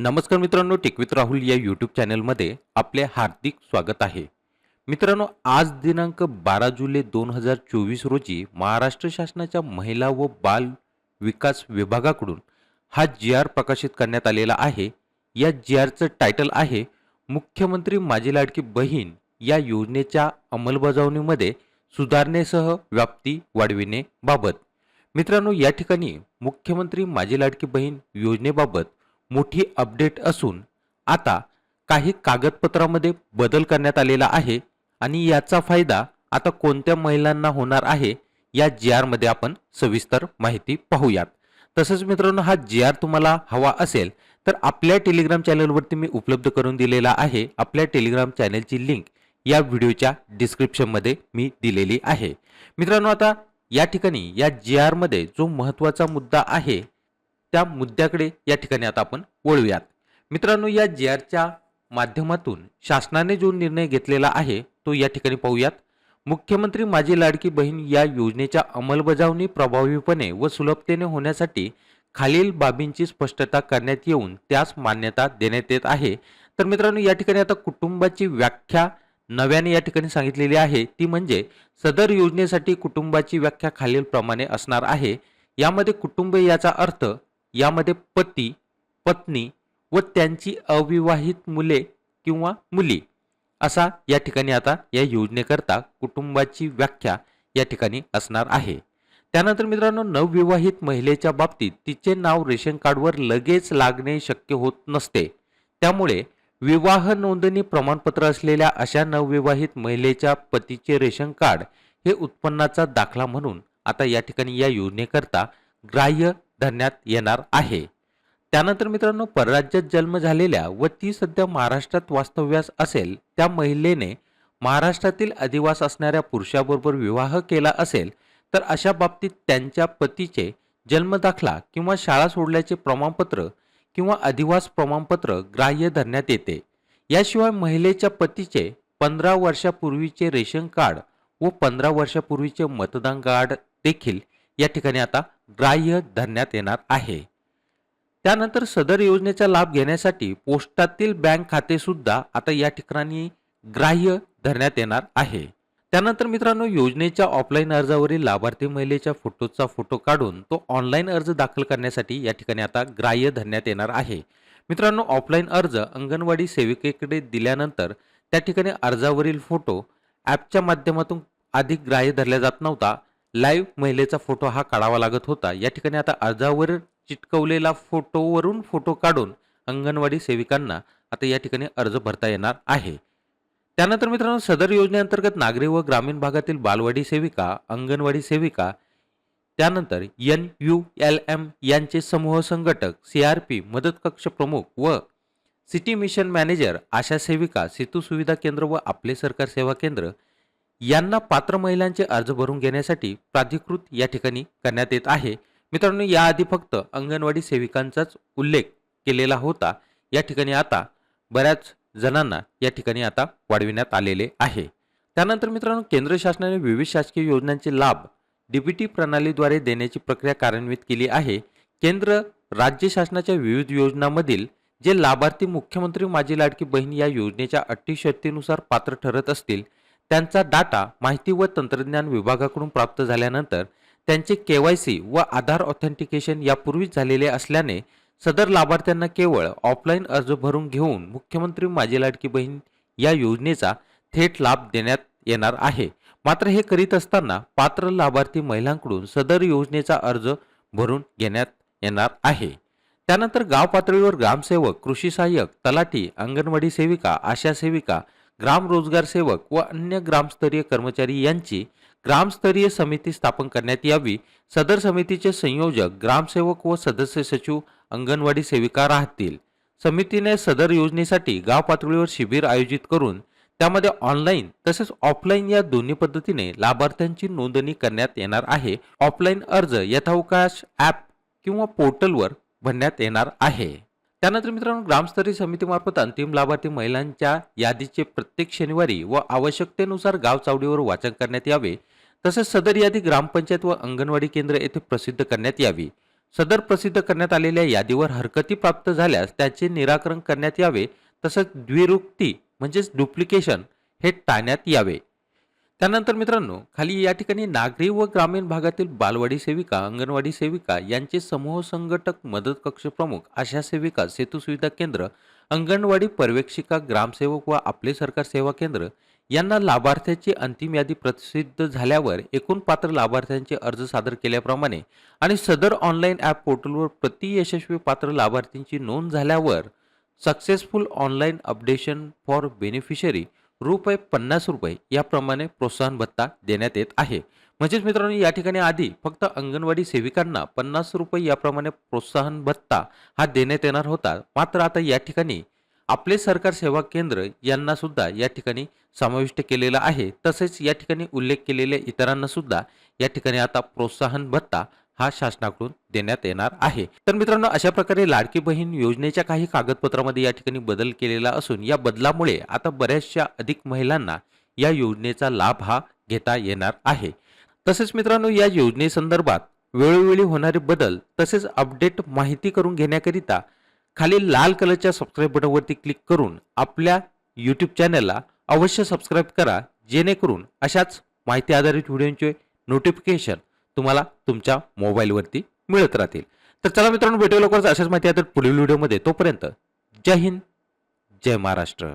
नमस्कार मित्रांनो टेकवित राहुल या यूट्यूब चॅनलमध्ये आपले हार्दिक स्वागत आहे. मित्रांनो आज दिनांक बारा जुलै दोन हजार चोवीस रोजी महाराष्ट्र शासनाच्या महिला व बाल विकास विभागाकडून हा जी आर प्रकाशित करण्यात आलेला आहे. या जी आरचं टायटल आहे मुख्यमंत्री माझी लाडकी बहीण या योजनेच्या अंमलबजावणीमध्ये सुधारणेसह व्याप्ती वाढविणे बाबत मित्रांनो या ठिकाणी मुख्यमंत्री माझी लाडकी बहीण योजनेबाबत मोठी अपडेट असून आता काही कागदपत्रामध्ये बदल करण्यात आलेला आहे आणि याचा फायदा आता कोणत्या महिलांना होणार आहे या जी आरमध्ये आपण सविस्तर माहिती पाहूयात. तसंच मित्रांनो हा जी आर तुम्हाला हवा असेल तर आपल्या टेलिग्राम चॅनलवरती मी उपलब्ध करून दिलेला आहे. आपल्या टेलिग्राम चॅनलची लिंक या व्हिडिओच्या डिस्क्रिप्शनमध्ये मी दिलेली आहे. मित्रांनो आता या ठिकाणी या जी आरमध्ये जो महत्त्वाचा मुद्दा आहे त्या मुद्द्याकडे या ठिकाणी आता आपण वळूयात. मित्रांनो या जी आरच्या माध्यमातून शासनाने जो निर्णय घेतलेला आहे तो या ठिकाणी पाहूयात. मुख्यमंत्री माझी लाडकी बहीण या योजनेच्या अंमलबजावणी प्रभावीपणे व सुलभतेने होण्यासाठी खालील बाबींची स्पष्टता करण्यात येऊन त्यास मान्यता देण्यात येत आहे. तर मित्रांनो या ठिकाणी आता कुटुंबाची व्याख्या नव्याने या ठिकाणी सांगितलेली आहे. ती म्हणजे सदर योजनेसाठी कुटुंबाची व्याख्या खालीलप्रमाणे असणार आहे. यामध्ये कुटुंब याचा अर्थ यामध्ये पती पत्नी व त्यांची अविवाहित मुले किंवा मुली असा या ठिकाणी आता या योजनेकरता कुटुंबाची व्याख्या या ठिकाणी असणार आहे. त्यानंतर मित्रांनो नवविवाहित महिलेच्या बाबतीत तिचे नाव रेशन कार्डवर लगेच लागणे शक्य होत नसते. त्यामुळे विवाह नोंदणी प्रमाणपत्र असलेल्या अशा नवविवाहित महिलेच्या पतीचे रेशन कार्ड हे उत्पन्नाचा दाखला म्हणून आता या ठिकाणी या योजनेकरता ग्राह्य धरण्यात येणार आहे. त्यानंतर मित्रांनो परराज्यात जन्म झालेल्या व ती सध्या महाराष्ट्रात वास्तव्यास असेल त्या महिलेने महाराष्ट्रातील अधिवास असणाऱ्या पुरुषाबरोबर विवाह केला असेल तर अशा बाबतीत त्यांच्या पतीचे जन्मदाखला किंवा शाळा सोडल्याचे प्रमाणपत्र किंवा अधिवास प्रमाणपत्र ग्राह्य धरण्यात येते. याशिवाय महिलेच्या पतीचे पंधरा वर्षापूर्वीचे रेशन कार्ड व पंधरा वर्षापूर्वीचे मतदान कार्ड देखील या ठिकाणी आता ग्राह्य धरण्यात येणार आहे. त्यानंतर सदर योजनेचा लाभ घेण्यासाठी पोस्टातील बँक खाते सुद्धा आता या ठिकाणी ग्राह्य धरण्यात येणार आहे. त्यानंतर मित्रांनो योजनेच्या ऑफलाईन अर्जावरील लाभार्थी महिलेच्या फोटोचा फोटो काढून तो ऑनलाईन अर्ज दाखल करण्यासाठी या ठिकाणी आता ग्राह्य धरण्यात येणार आहे. मित्रांनो ऑफलाईन अर्ज अंगणवाडी सेविकेकडे दिल्यानंतर त्या ठिकाणी अर्जावरील फोटो ॲपच्या माध्यमातून अधिक ग्राह्य धरला जात नव्हता. लाईव्ह महिलेचा फोटो हा काढावा लागत होता. या ठिकाणी आता अर्जावर चिटकवलेला फोटोवरून फोटो काढून अंगणवाडी सेविकांना आता या ठिकाणी अर्ज भरता येणार आहे. त्यानंतर मित्रांनो सदर योजनेअंतर्गत नागरी व ग्रामीण भागातील बालवाडी सेविका अंगणवाडी सेविका त्यानंतर एन यू एल एम यांचे समूह संघटक सी आर पी मदत कक्ष प्रमुख व सिटी मिशन मॅनेजर आशा सेविका सेतू सुविधा केंद्र व आपले सरकार सेवा केंद्र यांना पात्र महिलांचे अर्ज भरून घेण्यासाठी प्राधिकृत या ठिकाणी करण्यात येत आहे. मित्रांनो याआधी फक्त अंगणवाडी सेविकांचाच उल्लेख केलेला होता. या ठिकाणी आता बऱ्याच जणांना या ठिकाणी आता वाढविण्यात आलेले आहे. त्यानंतर मित्रांनो केंद्र शासनाने विविध शासकीय योजनांचे लाभ डीबीटी प्रणालीद्वारे देण्याची प्रक्रिया कार्यान्वित केली आहे. केंद्र राज्य शासनाच्या विविध योजनांमधील जे लाभार्थी मुख्यमंत्री माझी लाडकी बहीण या योजनेच्या अटी शर्तीनुसार पात्र ठरत असतील त्यांचा डाटा माहिती व तंत्रज्ञान विभागाकडून प्राप्त झाल्यानंतर त्यांचे के वाय सी व आधार ऑथेंटिकेशन यापूर्वीच झालेले असल्याने सदर लाभार्थ्यांना केवळ ऑफलाईन अर्ज भरून घेऊन मुख्यमंत्री माझी लाडकी बहीण या योजनेचा थेट लाभ देण्यात येणार आहे. मात्र हे करीत असताना पात्र लाभार्थी महिलांकडून सदर योजनेचा अर्ज भरून घेण्यात येणार आहे. त्यानंतर गाव पातळीवर ग्रामसेवक कृषी सहाय्यक तलाठी अंगणवाडी सेविका आशा सेविका ग्राम रोजगार सेवक व अन्य ग्रामस्तरीय कर्मचारी यांची ग्रामस्तरीय समिती स्थापन करण्यात यावी. सदर समितीचे संयोजक ग्रामसेवक व सदस्य सचिव अंगणवाडी सेविका राहतील. समितीने सदर योजनेसाठी गाव पातळीवर शिबिर आयोजित करून त्यामध्ये ऑनलाईन तसेच ऑफलाईन या दोन्ही पद्धतीने लाभार्थ्यांची नोंदणी करण्यात येणार आहे. ऑफलाईन अर्ज यथावकाश ॲप किंवा पोर्टलवर भरण्यात येणार आहे. त्यानंतर मित्रांनो ग्रामस्तरीय समितीमार्फत अंतिम लाभार्थी महिलांच्या यादीचे प्रत्येक शनिवारी व आवश्यकतेनुसार गाव चावडीवर वाचन करण्यात यावे. तसेच सदर यादी ग्रामपंचायत व अंगणवाडी केंद्र येथे प्रसिद्ध करण्यात यावी. सदर प्रसिद्ध करण्यात आलेल्या यादीवर हरकती प्राप्त झाल्यास त्याचे निराकरण करण्यात यावे. तसंच द्विरुक्ती म्हणजेच डुप्लिकेशन हे टाळण्यात यावे. त्यानंतर मित्रांनो खाली या ठिकाणी नागरी व ग्रामीण भागातील बालवाडी सेविका अंगणवाडी सेविका यांचे समूह संघटक मदत कक्ष प्रमुख आशा सेविका सेतू सुविधा केंद्र अंगणवाडी पर्यवेक्षिका ग्रामसेवक व आपले सरकार सेवा केंद्र यांना लाभार्थ्याची अंतिम यादी प्रसिद्ध झाल्यावर एकूण पात्र लाभार्थ्यांचे अर्ज सादर केल्याप्रमाणे आणि सदर ऑनलाईन ॲप पोर्टलवर प्रति यशस्वी पात्र लाभार्थींची नोंद झाल्यावर successful online updation for beneficiary रुपये पन्नास रुपये याप्रमाणे प्रोत्साहन भत्ता देण्यात येत आहे. म्हणजेच मित्रांनो या ठिकाणी आधी फक्त अंगणवाडी सेविकांना पन्नास रुपये याप्रमाणे प्रोत्साहन भत्ता हा देण्यात येणार होता. मात्र आता या ठिकाणी आपले सरकार सेवा केंद्र यांना सुद्धा या ठिकाणी समाविष्ट केलेलं आहे. तसेच या ठिकाणी उल्लेख केलेल्या इतरांना सुद्धा या ठिकाणी आता प्रोत्साहन भत्ता हा शासनाकडून देण्यात येणार आहे. तर मित्रांनो अशा प्रकारे लाडकी बहीण योजनेच्या काही कागदपत्रामध्ये या ठिकाणी बदल केलेला असून या बदलामुळे आता बऱ्याचशा अधिक महिलांना या योजनेचा लाभ हा घेता येणार आहे. तसेच मित्रांनो या योजनेसंदर्भात वेळोवेळी होणारे बदल तसेच अपडेट माहिती करून घेण्याकरिता खाली लाल कलरच्या सबस्क्राईब बटनवरती क्लिक करून आपल्या यूट्यूब चॅनलला अवश्य सबस्क्राईब करा जेणेकरून अशाच माहिती आधारित व्हिडिओंचे नोटिफिकेशन तुम्हाला तुमच्या मोबाईलवरती मिळत राहतील. तर चला मित्रांनो भेटू लवकरच. अशाच माहिती आहे तर पुढील व्हिडिओमध्ये. तोपर्यंत जय हिंद जय महाराष्ट्र.